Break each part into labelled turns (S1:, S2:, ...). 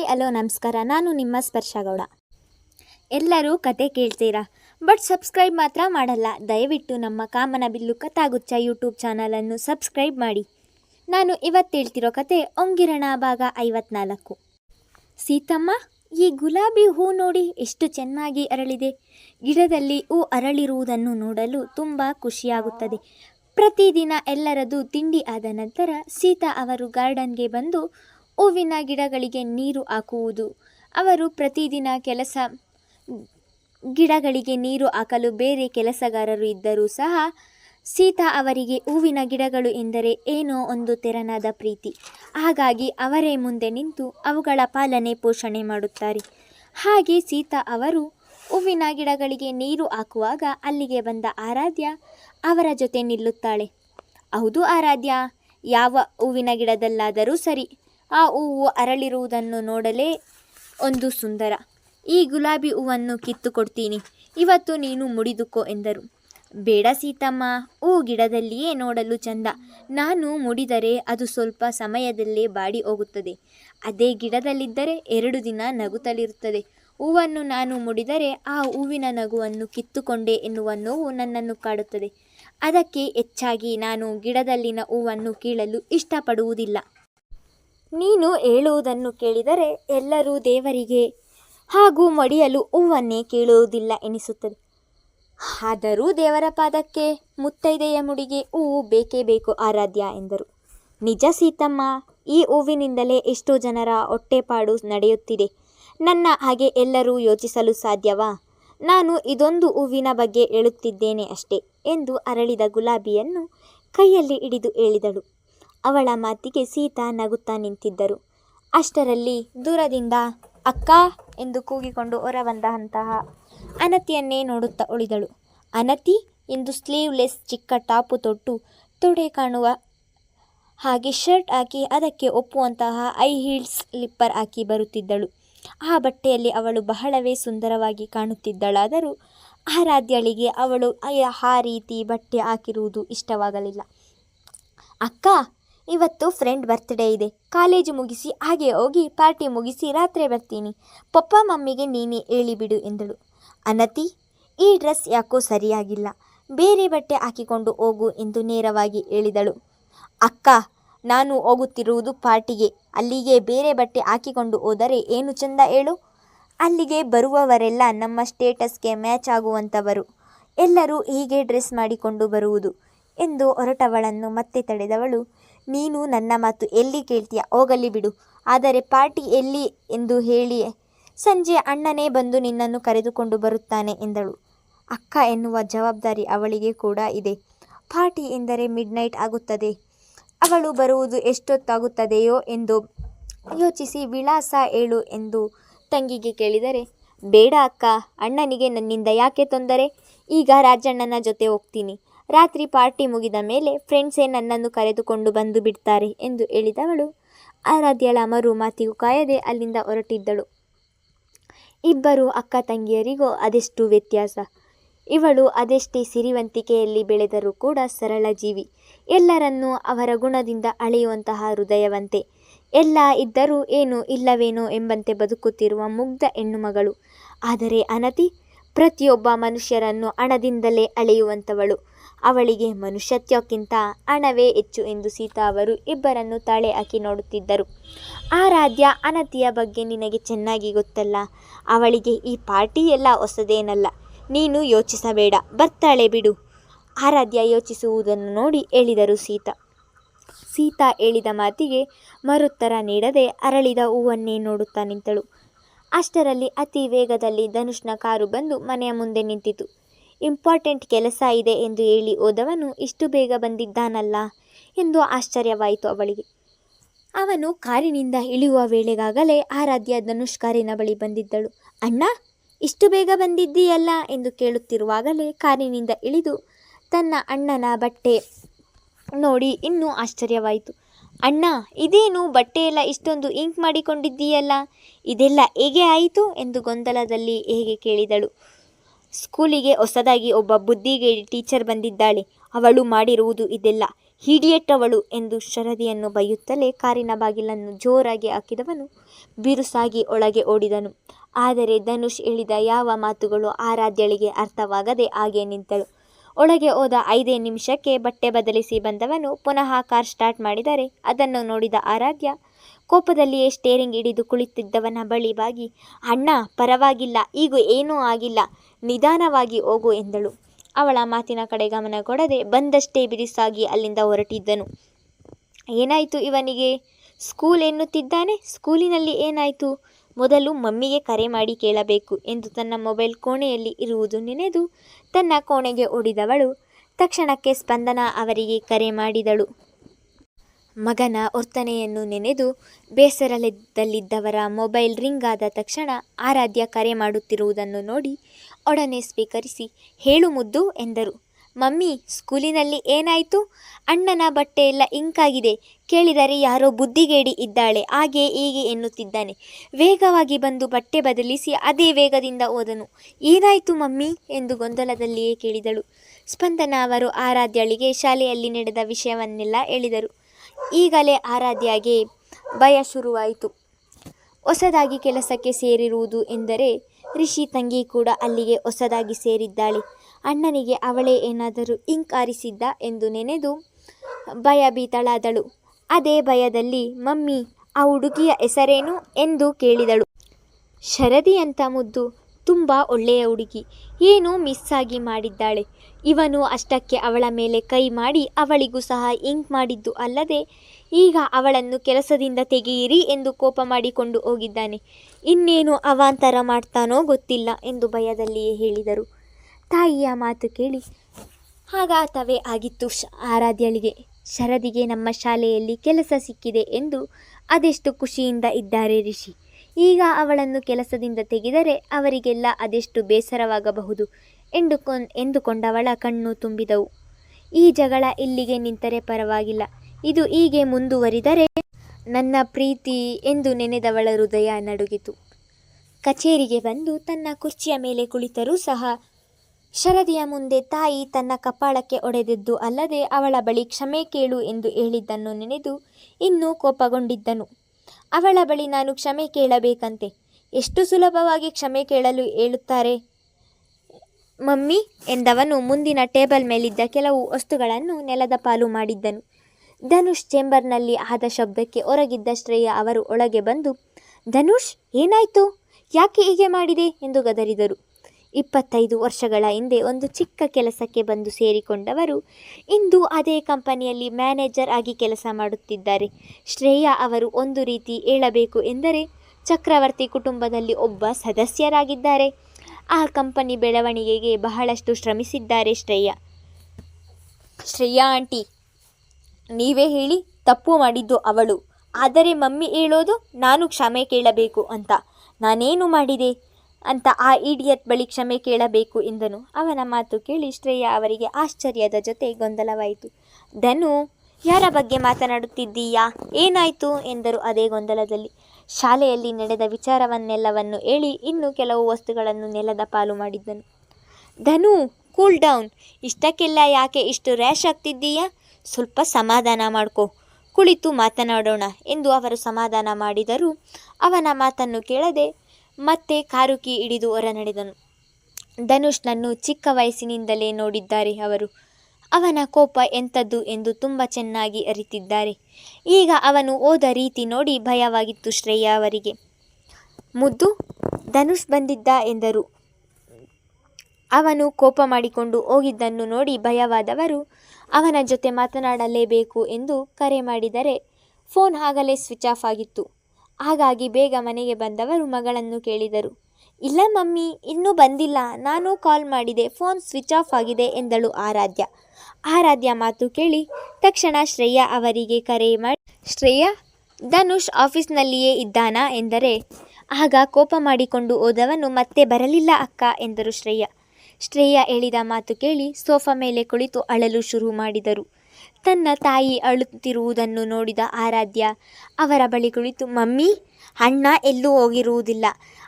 S1: Hi, hello, ನಮಸ್ಕಾರ. ನಾನು ನಿಮ್ಮ ಸ್ಪರ್ಶಗೌಡ. ಎಲ್ಲರೂ ಕತೆ ಕೇಳ್ತೀರಾ? ಬಟ್ ಸಬ್ಸ್ಕ್ರೈಬ್ ಮಾತ್ರ ಮಾಡಲ್ಲ. ದಯವಿಟ್ಟು ನಮ್ಮ ಕಾಮನ ಬಿಲ್ಲು ಕಥಾಗುಚ್ಚ ಯೂಟ್ಯೂಬ್ ಚಾನಲನ್ನು ಸಬ್ಸ್ಕ್ರೈಬ್ ಮಾಡಿ. ನಾನು ಇವತ್ತು ಹೇಳ್ತಿರೋ ಕತೆ ಒಂಗಿರಣ ಭಾಗ ಐವತ್ನಾಲ್ಕು. ಸೀತಮ್ಮ, ಈ ಗುಲಾಬಿ ಹೂ ನೋಡಿ ಎಷ್ಟು ಚೆನ್ನಾಗಿ ಅರಳಿದೆ. ಗಿಡದಲ್ಲಿ ಹೂ ಅರಳಿರುವುದನ್ನು ನೋಡಲು ತುಂಬ ಖುಷಿಯಾಗುತ್ತದೆ. ಪ್ರತಿದಿನ ಎಲ್ಲರದು ತಿಂಡಿ ಆದ ನಂತರ ಸೀತಾ ಅವರು ಗಾರ್ಡನ್ಗೆ ಬಂದು ಹೂವಿನ ಗಿಡಗಳಿಗೆ ನೀರು ಹಾಕುವುದು. ಅವರು ಪ್ರತಿದಿನ ಕೆಲಸ, ಗಿಡಗಳಿಗೆ ನೀರು ಹಾಕಲು ಬೇರೆ ಕೆಲಸಗಾರರು ಇದ್ದರೂ ಸಹ ಸೀತಾ ಅವರಿಗೆ ಹೂವಿನ ಗಿಡಗಳು ಎಂದರೆ ಏನೋ ಒಂದು ತೆರನಾದ ಪ್ರೀತಿ. ಹಾಗಾಗಿ ಅವರೇ ಮುಂದೆ ನಿಂತು ಅವುಗಳ ಪಾಲನೆ, ಪೋಷಣೆ ಮಾಡುತ್ತಾರೆ. ಹಾಗೆ ಸೀತಾ ಅವರು ಹೂವಿನ ಗಿಡಗಳಿಗೆ ನೀರು ಹಾಕುವಾಗ ಅಲ್ಲಿಗೆ ಬಂದ ಆರಾಧ್ಯ ಅವರ ಜೊತೆ ನಿಲ್ಲುತ್ತಾಳೆ. ಹೌದು ಆರಾಧ್ಯ, ಯಾವ ಹೂವಿನ ಗಿಡದಲ್ಲಾದರೂ ಸರಿ ಆ ಹೂವು ಅರಳಿರುವುದನ್ನು ನೋಡಲೇ ಒಂದು ಸುಂದರ. ಈ ಗುಲಾಬಿ ಹೂವನ್ನು ಕಿತ್ತು ಕೊಡ್ತೀನಿ ಇವತ್ತು ನೀನು ಮುಡಿದುಕೋ ಎಂದರು. ಬೇಡ ಸೀತಮ್ಮ, ಹೂ ಗಿಡದಲ್ಲಿಯೇ ನೋಡಲು ಚಂದ. ನಾನು ಮುಡಿದರೆ ಅದು ಸ್ವಲ್ಪ ಸಮಯದಲ್ಲೇ ಬಾಡಿ ಹೋಗುತ್ತದೆ. ಅದೇ ಗಿಡದಲ್ಲಿದ್ದರೆ ಎರಡು ದಿನ ನಗುತ್ತಲಿರುತ್ತದೆ. ಹೂವನ್ನು ನಾನು ಮುಡಿದರೆ ಆ ಹೂವಿನ ನಗುವನ್ನು ಕಿತ್ತುಕೊಂಡೆ ಎನ್ನುವ ನೋವು ನನ್ನನ್ನು ಕಾಡುತ್ತದೆ. ಅದಕ್ಕೆ ಹೆಚ್ಚಾಗಿ ನಾನು ಗಿಡದಲ್ಲಿನ ಹೂವನ್ನು ಕೀಳಲು ಇಷ್ಟಪಡುವುದಿಲ್ಲ. ನೀನು ಹೇಳುವುದನ್ನು ಕೇಳಿದರೆ ಎಲ್ಲರೂ ದೇವರಿಗೆ ಹಾಗೂ ಮಡಿಯಲು ಹೂವನ್ನೇ ಕೇಳುವುದಿಲ್ಲ ಎನಿಸುತ್ತದೆ. ಆದರೂ ದೇವರ ಪಾದಕ್ಕೆ ಮುತ್ತೈದೆಯ ಮುಡಿಗೆ ಹೂವು ಬೇಕೇ ಬೇಕು ಆರಾಧ್ಯ ಎಂದರು. ನಿಜ ಸೀತಮ್ಮ, ಈ ಹೂವಿನಿಂದಲೇ ಎಷ್ಟೋ ಜನರ ಹೊಟ್ಟೆಪಾಡು ನಡೆಯುತ್ತಿದೆ. ನನ್ನ ಹಾಗೆ ಎಲ್ಲರೂ ಯೋಚಿಸಲು ಸಾಧ್ಯವಾ? ನಾನು ಇದೊಂದು ಹೂವಿನ ಬಗ್ಗೆ ಹೇಳುತ್ತಿದ್ದೇನೆ ಅಷ್ಟೇ ಎಂದು ಅರಳಿದ ಗುಲಾಬಿಯನ್ನು ಕೈಯಲ್ಲಿ ಹಿಡಿದು ಹೇಳಿದಳು. ಅವಳ ಮಾತಿಗೆ ಸೀತಾ ನಗುತ್ತಾ ನಿಂತಿದ್ದರು. ಅಷ್ಟರಲ್ಲಿ ದೂರದಿಂದ, ಅಕ್ಕ ಎಂದು ಕೂಗಿಕೊಂಡು ಹೊರಬಂದಂತಹ ಅನತಿಯನ್ನೇ ನೋಡುತ್ತಾ ಉಳಿದಳು. ಅನತಿ ಎಂದು ಸ್ಲೀವ್ಲೆಸ್ ಚಿಕ್ಕ ಟಾಪು ತೊಟ್ಟು ತೊಡೆ ಕಾಣುವ ಹಾಗೆ ಶರ್ಟ್ ಹಾಕಿ ಅದಕ್ಕೆ ಒಪ್ಪುವಂತಹ ಐ ಹೀಲ್ಸ್ ಸ್ಲಿಪ್ಪರ್ ಹಾಕಿ ಬರುತ್ತಿದ್ದಳು. ಆ ಬಟ್ಟೆಯಲ್ಲಿ ಅವಳು ಬಹಳವೇ ಸುಂದರವಾಗಿ ಕಾಣುತ್ತಿದ್ದಳಾದರೂ ಆರಾಧ್ಯಳಿಗೆ ಅವಳು ಆ ರೀತಿ ಬಟ್ಟೆ ಹಾಕಿರುವುದು ಇಷ್ಟವಾಗಲಿಲ್ಲ. ಅಕ್ಕ ಇವತ್ತು ಫ್ರೆಂಡ್ ಬರ್ತ್ಡೇ ಇದೆ. ಕಾಲೇಜು ಮುಗಿಸಿ ಹಾಗೆ ಹೋಗಿ ಪಾರ್ಟಿ ಮುಗಿಸಿ ರಾತ್ರಿ ಬರ್ತೀನಿ. ಪಪ್ಪ, ಮಮ್ಮಿಗೆ ನೀನೇ ಹೇಳಿಬಿಡು ಎಂದಳು. ಅನತಿ, ಈ ಡ್ರೆಸ್ ಯಾಕೋ ಸರಿಯಾಗಿಲ್ಲ. ಬೇರೆ ಬಟ್ಟೆ ಹಾಕಿಕೊಂಡು ಹೋಗು ಎಂದು ನೇರವಾಗಿ ಹೇಳಿದಳು. ಅಕ್ಕ, ನಾನು ಹೋಗುತ್ತಿರುವುದು ಪಾರ್ಟಿಗೆ. ಅಲ್ಲಿಗೆ ಬೇರೆ ಬಟ್ಟೆ ಹಾಕಿಕೊಂಡು ಹೋದರೆ ಏನು ಚಂದ ಹೇಳು? ಅಲ್ಲಿಗೆ ಬರುವವರೆಲ್ಲ ನಮ್ಮ ಸ್ಟೇಟಸ್ಗೆ ಮ್ಯಾಚ್ ಆಗುವಂಥವರು ಎಲ್ಲರೂ ಹೀಗೆ ಡ್ರೆಸ್ ಮಾಡಿಕೊಂಡು ಬರುವುದು ಎಂದು ಹೊರಟವಳನ್ನು ಮತ್ತೆ ತಡೆದವಳು. ನೀನು ನನ್ನ ಮಾತು ಎಲ್ಲಿ ಕೇಳ್ತೀಯ? ಹೋಗಲಿ ಬಿಡು. ಆದರೆ ಪಾರ್ಟಿ ಎಲ್ಲಿ ಎಂದು ಹೇಳಿ ಸಂಜೆ ಅಣ್ಣನೇ ಬಂದು ನಿನ್ನನ್ನು ಕರೆದುಕೊಂಡು ಬರುತ್ತಾನೆ ಎಂದಳು. ಅಕ್ಕ ಎನ್ನುವ ಜವಾಬ್ದಾರಿ ಅವಳಿಗೆ ಕೂಡ ಇದೆ. ಪಾರ್ಟಿ ಎಂದರೆ ಮಿಡ್ ನೈಟ್ ಆಗುತ್ತದೆ. ಅವಳು ಬರುವುದು ಎಷ್ಟೊತ್ತಾಗುತ್ತದೆಯೋ ಎಂದು ಯೋಚಿಸಿ ವಿಳಾಸ ಹೇಳು ಎಂದು ತಂಗಿಗೆ ಕೇಳಿದರೆ, ಬೇಡ ಅಕ್ಕ, ಅಣ್ಣನಿಗೆ ನನ್ನಿಂದ ಯಾಕೆ ತೊಂದರೆ? ಈಗ ರಾಜಣ್ಣನ ಜೊತೆ ಹೋಗ್ತೀನಿ. ರಾತ್ರಿ ಪಾರ್ಟಿ ಮುಗಿದ ಮೇಲೆ ಫ್ರೆಂಡ್ಸೇ ನನ್ನನ್ನು ಕರೆದುಕೊಂಡು ಬಂದು ಬಿಡ್ತಾರೆ ಎಂದು ಹೇಳಿದವಳು. ಆರಾಧ್ಯಳ ಮರು ಮಾತಿಗೂ ಕಾಯದೆ ಅಲ್ಲಿಂದ ಹೊರಟಿದ್ದಳು. ಇಬ್ಬರು ಅಕ್ಕ ತಂಗಿಯರಿಗೂ ಅದೆಷ್ಟು ವ್ಯತ್ಯಾಸ? ಇವಳು ಅದೆಷ್ಟೇ ಸಿರಿವಂತಿಕೆಯಲ್ಲಿ ಬೆಳೆದರೂ ಕೂಡ ಸರಳ ಜೀವಿ. ಎಲ್ಲರನ್ನೂ ಅವರ ಗುಣದಿಂದ ಅಳೆಯುವಂತಹ ಹೃದಯವಂತೆ. ಎಲ್ಲ ಇದ್ದರೂ ಏನು ಇಲ್ಲವೇನೋ ಎಂಬಂತೆ ಬದುಕುತ್ತಿರುವ ಮುಗ್ಧ ಹೆಣ್ಣುಮಗಳು. ಆದರೆ ಅನತಿ ಪ್ರತಿಯೊಬ್ಬ ಮನುಷ್ಯರನ್ನು ಹಣದಿಂದಲೇ ಅಳೆಯುವಂಥವಳು. ಅವಳಿಗೆ ಮನುಷ್ಯತ್ವಕ್ಕಿಂತ ಹಣವೇ ಹೆಚ್ಚು ಎಂದು ಸೀತಾ ಅವರು ಇಬ್ಬರನ್ನು ತಾಳೆ ಹಾಕಿ ನೋಡುತ್ತಿದ್ದರು. ಆರಾಧ್ಯ ಅನತಿಯ ಬಗ್ಗೆ ನಿನಗೆ ಚೆನ್ನಾಗಿ ಗೊತ್ತಲ್ಲ. ಅವಳಿಗೆ ಈ ಪಾರ್ಟಿ ಎಲ್ಲ ಹೊಸದೇನಲ್ಲ. ನೀನು ಯೋಚಿಸಬೇಡ. ಬರ್ತಾಳೆ ಬಿಡು. ಆರಾಧ್ಯ ಯೋಚಿಸುವುದನ್ನು ನೋಡಿ ಹೇಳಿದರು ಸೀತಾ. ಸೀತಾ ಹೇಳಿದ ಮಾತಿಗೆ ಮರುತ್ತರ ನೀಡದೆ ಅರಳಿದ ಹೂವನ್ನೇ ನೋಡುತ್ತಾ ನಿಂತಳು. ಅಷ್ಟರಲ್ಲಿ ಅತಿ ವೇಗದಲ್ಲಿ ಧನುಷ್ನ ಕಾರು ಬಂದು ಮನೆಯ ಮುಂದೆ ನಿಂತಿತು. ಇಂಪಾರ್ಟೆಂಟ್ ಕೆಲಸ ಇದೆ ಎಂದು ಹೇಳಿ ಹೋದವನು ಇಷ್ಟು ಬೇಗ ಬಂದಿದ್ದಾನಲ್ಲ ಎಂದು ಆಶ್ಚರ್ಯವಾಯಿತು ಅವಳಿಗೆ. ಅವನು ಕಾರಿನಿಂದ ಇಳಿಯುವ ವೇಳೆಗಾಗಲೇ ಆರಾಧ್ಯ ಧನುಷ್ ಕಾರಿನ ಬಳಿ ಬಂದಿದ್ದಳು. ಅಣ್ಣ, ಇಷ್ಟು ಬೇಗ ಬಂದಿದ್ದೀಯಲ್ಲ? ಎಂದು ಕೇಳುತ್ತಿರುವಾಗಲೇ ಕಾರಿನಿಂದ ಇಳಿದು ತನ್ನ ಅಣ್ಣನ ಬಟ್ಟೆ ನೋಡಿ ಇನ್ನೂ ಆಶ್ಚರ್ಯವಾಯಿತು. ಅಣ್ಣ, ಇದೇನು ಬಟ್ಟೆಯೆಲ್ಲ ಇಷ್ಟೊಂದು ಇಂಕ್ ಮಾಡಿಕೊಂಡಿದ್ದೀಯಲ್ಲ? ಇದೆಲ್ಲ ಹೇಗೆ ಆಯಿತು? ಎಂದು ಗೊಂದಲದಲ್ಲಿ ಹೇಗೆ ಕೇಳಿದಳು. ಸ್ಕೂಲಿಗೆ ಹೊಸದಾಗಿ ಒಬ್ಬ ಬುದ್ಧಿಗೇಡಿ ಟೀಚರ್ ಬಂದಿದ್ದಾಳೆ. ಅವಳು ಮಾಡಿರುವುದು ಇದೆಲ್ಲ. ಹೀಡಿಯಟ್ ಅವಳು ಎಂದು ಶರದಿಯನ್ನು ಬೈಯುತ್ತಲೇ ಕಾರಿನ ಬಾಗಿಲನ್ನು ಜೋರಾಗಿ ಹಾಕಿದವನು ಬಿರುಸಾಗಿ ಒಳಗೆ ಓಡಿದನು. ಆದರೆ ಧನುಷ್ ಹೇಳಿದ ಯಾವ ಮಾತುಗಳು ಆರಾಧ್ಯಳಿಗೆ ಅರ್ಥವಾಗದೆ ಹಾಗೆ ನಿಂತಳು. ಒಳಗೆ ಹೋದ ಐದೇ ನಿಮಿಷಕ್ಕೆ ಬಟ್ಟೆ ಬದಲಿಸಿ ಬಂದವನು ಪುನಃ ಕಾರ್ ಸ್ಟಾರ್ಟ್ ಮಾಡಿದರೆ ಅದನ್ನು ನೋಡಿದ ಆರಾಧ್ಯ ಕೋಪದಲ್ಲಿಯೇ ಸ್ಟೇರಿಂಗ್ ಹಿಡಿದು ಕುಳಿತಿದ್ದವನ ಬಳಿ ಬಾಗಿ, ಅಣ್ಣ, ಪರವಾಗಿಲ್ಲ, ಈಗ ಏನೂ ಆಗಿಲ್ಲ, ನಿಧಾನವಾಗಿ ಹೋಗು ಎಂದಳು. ಅವಳ ಮಾತಿನ ಕಡೆ ಗಮನ ಕೊಡದೆ ಬಂದಷ್ಟೇ ಬಿರಿಸಾಗಿ ಅಲ್ಲಿಂದ ಹೊರಟಿದ್ದನು. ಏನಾಯಿತು ಇವನಿಗೆ? ಸ್ಕೂಲ್ ಎನ್ನುತ್ತಿದ್ದಾನೆ? ಸ್ಕೂಲಿನಲ್ಲಿ ಏನಾಯಿತು? ಮೊದಲು ಮಮ್ಮಿಗೆ ಕರೆ ಮಾಡಿ ಕೇಳಬೇಕು ಎಂದು ತನ್ನ ಮೊಬೈಲ್ ಕೋಣೆಯಲ್ಲಿ ಇರುವುದು ನೆನೆದು ತನ್ನ ಕೋಣೆಗೆ ಓಡಿದವಳು ತಕ್ಷಣಕ್ಕೆ ಸ್ಪಂದನ ಅವರಿಗೆ ಕರೆ ಮಾಡಿದಳು. ಮಗನ ವರ್ತನೆಯನ್ನು ನೆನೆದು ಬೇಸರದಲ್ಲಿದ್ದವರ ಮೊಬೈಲ್ ರಿಂಗ್ ಆದ ತಕ್ಷಣ ಆರಾಧ್ಯ ಕರೆ ಮಾಡುತ್ತಿರುವುದನ್ನು ನೋಡಿ ಒಡನೆ ಸ್ವೀಕರಿಸಿ, ಹೇಳು ಮುದ್ದು ಎಂದರು. ಮಮ್ಮಿ, ಸ್ಕೂಲಿನಲ್ಲಿ ಏನಾಯಿತು? ಅಣ್ಣನ ಬಟ್ಟೆ ಎಲ್ಲ ಇಂಕಾಗಿದೆ. ಕೇಳಿದರೆ ಯಾರೋ ಬುದ್ಧಿಗೇಡಿ ಇದ್ದಾಳೆ. ಹಾಗೆ ಹೀಗೆ ಎನ್ನುತ್ತಿದ್ದಾನೆ. ವೇಗವಾಗಿ ಬಂದು ಬಟ್ಟೆ ಬದಲಿಸಿ ಅದೇ ವೇಗದಿಂದ ಓದನು ಏನಾಯಿತು ಮಮ್ಮಿ? ಎಂದು ಗೊಂದಲದಲ್ಲಿಯೇ ಕೇಳಿದಳು. ಸ್ಪಂದನ ಅವರು ಆರಾಧ್ಯಳಿಗೆ ಶಾಲೆಯಲ್ಲಿ ನಡೆದ ವಿಷಯವನ್ನೆಲ್ಲ ಹೇಳಿದರು. ಈಗಲೇ ಆರಾಧ್ಯಗೆ ಭಯ ಶುರುವಾಯಿತು. ಹೊಸದಾಗಿ ಕೆಲಸಕ್ಕೆ ಸೇರಿರುವುದು ಎಂದರೆ ರಿಷಿ ತಂಗಿ ಕೂಡ ಅಲ್ಲಿಗೆ ಹೊಸದಾಗಿ ಸೇರಿದ್ದಾಳೆ. ಅಣ್ಣನಿಗೆ ಅವಳೇ ಏನಾದರೂ ಇಂಕ್ ಆರಿಸಿದ್ದ ಎಂದು ನೆನೆದು ಭಯಭೀತಳಾದಳು ಅದೇ ಭಯದಲ್ಲಿ ಮಮ್ಮಿ, ಆ ಹುಡುಗಿಯ ಹೆಸರೇನು ಎಂದು ಕೇಳಿದಳು. ಶರದಿ ಅಂತ ಮುದ್ದು, ತುಂಬ ಒಳ್ಳೆಯ ಹುಡುಗಿ. ಏನೋ ಮಿಸ್ ಆಗಿ ಮಾಡಿದ್ದಾಳೆ. ಇವನು ಅಷ್ಟಕ್ಕೆ ಅವಳ ಮೇಲೆ ಕೈ ಮಾಡಿ ಅವಳಿಗೂ ಸಹ ಇಂಕ್ ಮಾಡಿದ್ದು ಅಲ್ಲದೆ, ಈಗ ಅವಳನ್ನು ಕೆಲಸದಿಂದ ತೆಗೆಯಿರಿ ಎಂದು ಕೋಪ ಮಾಡಿಕೊಂಡು ಹೋಗಿದ್ದಾನೆ. ಇನ್ನೇನು ಅವಾಂತರ ಮಾಡ್ತಾನೋ ಗೊತ್ತಿಲ್ಲ ಎಂದು ಭಯದಲ್ಲಿಯೇ ಹೇಳಿದರು. ತಾಯಿಯ ಮಾತು ಕೇಳಿ, ಹಾಗಾತವೇ ಆಗಿತ್ತು ಆರಾಧ್ಯಳಿಗೆ. ಶರದಿಗೆ ನಮ್ಮ ಶಾಲೆಯಲ್ಲಿ ಕೆಲಸ ಸಿಕ್ಕಿದೆ ಎಂದು ಅದೆಷ್ಟು ಖುಷಿಯಿಂದ ಇದ್ದಾರೆ ರಿಷಿ. ಈಗ ಅವಳನ್ನು ಕೆಲಸದಿಂದ ತೆಗೆದರೆ ಅವರಿಗೆಲ್ಲ ಅದೆಷ್ಟು ಬೇಸರವಾಗಬಹುದು ಎಂದುಕೊನ್ ಎಂದುಕೊಂಡವಳ ಕಣ್ಣು ತುಂಬಿದವು. ಈ ಜಗಳ ಇಲ್ಲಿಗೆ ನಿಂತರೆ ಪರವಾಗಿಲ್ಲ. ಇದು ಹೀಗೆ ಮುಂದುವರಿದರೆ ನನ್ನ ಪ್ರೀತಿ ಎಂದು ನೆನೆದವಳ ಹೃದಯ ನಡುಗಿತು. ಕಚೇರಿಗೆ ಬಂದು ತನ್ನ ಕುರ್ಚಿಯ ಮೇಲೆ ಕುಳಿತರೂ ಸಹ ಶರದಿಯ ಮುಂದೆ ತಾಯಿ ತನ್ನ ಕಪಾಳಕ್ಕೆ ಒಡೆದಿದ್ದು ಅಲ್ಲದೆ ಅವಳ ಬಳಿ ಕ್ಷಮೆ ಕೇಳು ಎಂದು ಹೇಳಿದ್ದನ್ನು ನೆನೆದು ಇನ್ನೂ ಕೋಪಗೊಂಡಿದ್ದನು. ಅವಳ ಬಳಿ ನಾನು ಕ್ಷಮೆ ಕೇಳಬೇಕಂತೆ. ಎಷ್ಟು ಸುಲಭವಾಗಿ ಕ್ಷಮೆ ಕೇಳಲು ಹೇಳುತ್ತಾರೆ? ಮಮ್ಮಿ ಎಂದವನು ಮುಂದಿನ ಟೇಬಲ್ ಮೇಲಿದ್ದ ಕೆಲವು ವಸ್ತುಗಳನ್ನು ನೆಲದ ಪಾಲು ಮಾಡಿದ್ದನು. ಧನುಷ್ ಚೇಂಬರ್ನಲ್ಲಿ ಆದ ಶಬ್ದಕ್ಕೆ ಹೊರಗಿದ್ದ ಶ್ರೇಯ ಅವರು ಒಳಗೆ ಬಂದು, ಧನುಷ್, ಏನಾಯಿತು? ಯಾಕೆ ಹೀಗೆ ಮಾಡಿದೆ? ಎಂದು ಗದರಿದರು. ಇಪ್ಪತ್ತೈದು ವರ್ಷಗಳ ಹಿಂದೆ ಒಂದು ಚಿಕ್ಕ ಕೆಲಸಕ್ಕೆ ಬಂದು ಸೇರಿಕೊಂಡವರು. ಇಂದು ಅದೇ ಕಂಪನಿಯಲ್ಲಿ ಮ್ಯಾನೇಜರ್ ಆಗಿ ಕೆಲಸ ಮಾಡುತ್ತಿದ್ದಾರೆ. ಶ್ರೇಯಾ ಅವರು ಒಂದು ರೀತಿ ಹೇಳಬೇಕು ಎಂದರೆ, ಚಕ್ರವರ್ತಿ ಕುಟುಂಬದಲ್ಲಿ ಒಬ್ಬ ಸದಸ್ಯರಾಗಿದ್ದಾರೆ. ಆ ಕಂಪನಿ ಬೆಳವಣಿಗೆಗೆ ಬಹಳಷ್ಟು ಶ್ರಮಿಸಿದ್ದಾರೆ ಶ್ರೇಯಾ. ಶ್ರೇಯಾ ಆಂಟಿ, ನೀವೇ ಹೇಳಿ, ತಪ್ಪು ಮಾಡಿದ್ದು ಅವಳು. ಆದರೆ ಮಮ್ಮಿ ಹೇಳೋದು ನಾನು ಕ್ಷಮೆ ಕೇಳಬೇಕು ಅಂತ. ನಾನೇನು ಮಾಡಿದೆ? ಅಂತ ಆ ಇಡಿಯತ್ ಬಳಿ ಕ್ಷಮೆ ಕೇಳಬೇಕು ಎಂದನು. ಅವನ ಮಾತು ಕೇಳಿ ಶ್ರೇಯ ಅವರಿಗೆ ಆಶ್ಚರ್ಯದ ಜೊತೆ ಗೊಂದಲವಾಯಿತು. ಧನು, ಯಾರ ಬಗ್ಗೆ ಮಾತನಾಡುತ್ತಿದ್ದೀಯಾ? ಏನಾಯಿತು? ಎಂದರು ಅದೇ ಗೊಂದಲದಲ್ಲಿ. ಶಾಲೆಯಲ್ಲಿ ನಡೆದ ವಿಚಾರವನ್ನೆಲ್ಲವನ್ನು ಹೇಳಿ ಇನ್ನೂ ಕೆಲವು ವಸ್ತುಗಳನ್ನು ನೆಲದ ಪಾಲು ಮಾಡಿದ್ದನು. ಧನು ಕೂಲ್ ಡೌನ್ ಇಷ್ಟಕ್ಕೆಲ್ಲ ಯಾಕೆ ಇಷ್ಟು ರ್ಯಾಶ್ ಆಗ್ತಿದ್ದೀಯಾ? ಸ್ವಲ್ಪ ಸಮಾಧಾನ ಮಾಡ್ಕೋ. ಕುಳಿತು ಮಾತನಾಡೋಣ ಎಂದು ಅವರು ಸಮಾಧಾನ ಮಾಡಿದರೂ ಅವನ ಮಾತನ್ನು ಕೇಳದೆ ಮತ್ತೆ ಕಾರುಕಿ ಹಿಡಿದು ಹೊರ ನಡೆದನು ಧನುಷ್ನನ್ನು ಚಿಕ್ಕ ವಯಸ್ಸಿನಿಂದಲೇ ನೋಡಿದ್ದಾರೆ ಅವರು. ಅವನ ಕೋಪ ಎಂಥದ್ದು ಎಂದು ತುಂಬ ಚೆನ್ನಾಗಿ ಅರಿತಿದ್ದಾರೆ. ಈಗ ಅವನು ಓದ ರೀತಿ ನೋಡಿ ಭಯವಾಗಿತ್ತು ಶ್ರೇಯಾ ಅವರಿಗೆ. ಮುದ್ದು, ಧನುಷ್ ಬಂದಿದ್ದ ಎಂದರು. ಅವನು ಕೋಪ ಮಾಡಿಕೊಂಡು ಹೋಗಿದ್ದನ್ನು ನೋಡಿ ಭಯವಾದವರು, ಅವನ ಜೊತೆ ಮಾತನಾಡಲೇಬೇಕು ಎಂದು ಕರೆ ಮಾಡಿದರೆ, ಫೋನ್ ಆಗಲೇ ಸ್ವಿಚ್ ಆಫ್ ಆಗಿತ್ತು. ಹಾಗಾಗಿ ಬೇಗ ಮನೆಗೆ ಬಂದವರು ಮಗಳನ್ನು ಕೇಳಿದರು. ಇಲ್ಲ ಮಮ್ಮಿ, ಇನ್ನೂ ಬಂದಿಲ್ಲ. ನಾನು ಕಾಲ್ ಮಾಡಿದೆ. ಫೋನ್ ಸ್ವಿಚ್ ಆಫ್ ಆಗಿದೆ ಎಂದಳು ಆರಾಧ್ಯ. ಆರಾಧ್ಯ ಮಾತು ಕೇಳಿ ತಕ್ಷಣ ಶ್ರೇಯಾ ಅವರಿಗೆ ಕರೆ ಮಾಡಿ, ಶ್ರೇಯಾ, ಧನುಷ್ ಆಫೀಸ್ನಲ್ಲಿಯೇ ಇದ್ದಾನಾ ಎಂದರೆ, ಆಗ ಕೋಪ ಮಾಡಿಕೊಂಡು ಹೋದವನು ಮತ್ತೆ ಬರಲಿಲ್ಲ ಅಕ್ಕ ಎಂದರು ಶ್ರೇಯ. ಶ್ರೇಯಾ ಹೇಳಿದ ಮಾತು ಕೇಳಿ ಸೋಫಾ ಮೇಲೆ ಕುಳಿತು ಅಳಲು ಶುರು ಮಾಡಿದರು. ತನ್ನ ತಾಯಿ ಅಳುತ್ತಿರುವುದನ್ನು ನೋಡಿದ ಆರಾಧ್ಯ, ಅವರ ಬಳಿ ಕುಳಿತು, ಮಮ್ಮಿ, ಅಣ್ಣ ಎಲ್ಲೂ ಹೋಗಿರುವುದಿಲ್ಲ.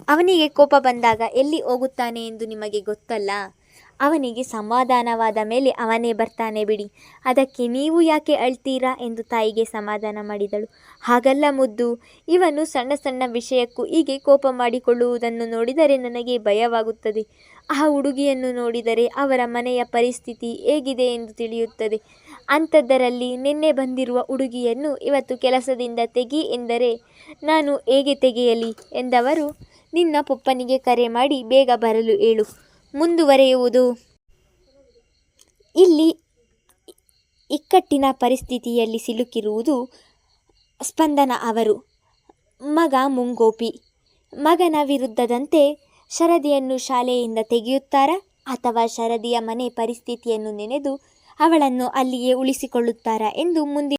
S1: ಅವನಿಗೆ ಕೋಪ ಬಂದಾಗ ಎಲ್ಲಿ ಹೋಗುತ್ತಾನೆ ಎಂದು ನಿಮಗೆ ಗೊತ್ತಲ್ಲ? ಅವನಿಗೆ ಸಮಾಧಾನವಾದ ಮೇಲೆ ಅವನೇ ಬರ್ತಾನೆ ಬಿಡಿ. ಅದಕ್ಕೆ ನೀವು ಯಾಕೆ ಅಳ್ತೀರಾ? ಎಂದು ತಾಯಿಗೆ ಸಮಾಧಾನ ಮಾಡಿದಳು. ಹಾಗಲ್ಲ ಮುದ್ದು. ಇವನು ಸಣ್ಣ ಸಣ್ಣ ವಿಷಯಕ್ಕೂ ಹೀಗೆ ಕೋಪ ಮಾಡಿಕೊಳ್ಳುವುದನ್ನು ನೋಡಿದರೆ ನನಗೆ ಭಯವಾಗುತ್ತದೆ. ಆ ಹುಡುಗಿಯನ್ನು ನೋಡಿದರೆ ಅವರ ಮನೆಯ ಪರಿಸ್ಥಿತಿ ಹೇಗಿದೆ ಎಂದು ತಿಳಿಯುತ್ತದೆ. ಅಂಥದ್ದರಲ್ಲಿ ನಿನ್ನೆ ಬಂದಿರುವ ಹುಡುಗಿಯನ್ನು ಇವತ್ತು ಕೆಲಸದಿಂದ ತೆಗಿ ಎಂದರೆ, ನಾನು ಹೇಗೆ ತೆಗೆಯಲಿ ಎಂದವರು, ನಿನ್ನ ಪಪ್ಪನಿಗೆ ಕರೆ ಮಾಡಿ ಬೇಗ ಬರಲು ಹೇಳು, ಮುಂದುವರೆಯುವುದು. ಇಲ್ಲಿ ಇಕ್ಕಟ್ಟಿನ ಪರಿಸ್ಥಿತಿಯಲ್ಲಿ ಸಿಲುಕಿರುವುದು ಸ್ಪಂದನ ಅವರು. ಮಗ ಮುಂಗೋಪಿ. ಮಗನ ವಿರುದ್ಧದಂತೆ ಶರದಿಯನ್ನು ಶಾಲೆಯಿಂದ ತೆಗೆಯುತ್ತಾರಾ ಅಥವಾ ಶರದಿಯ ಮನೆ ಪರಿಸ್ಥಿತಿಯನ್ನು ನೆನೆದು ಅವಳನ್ನು ಅಲ್ಲಿಯೇ ಉಳಿಸಿಕೊಳ್ಳುತ್ತಾರಾ ಎಂದು ಮುಂದಿನ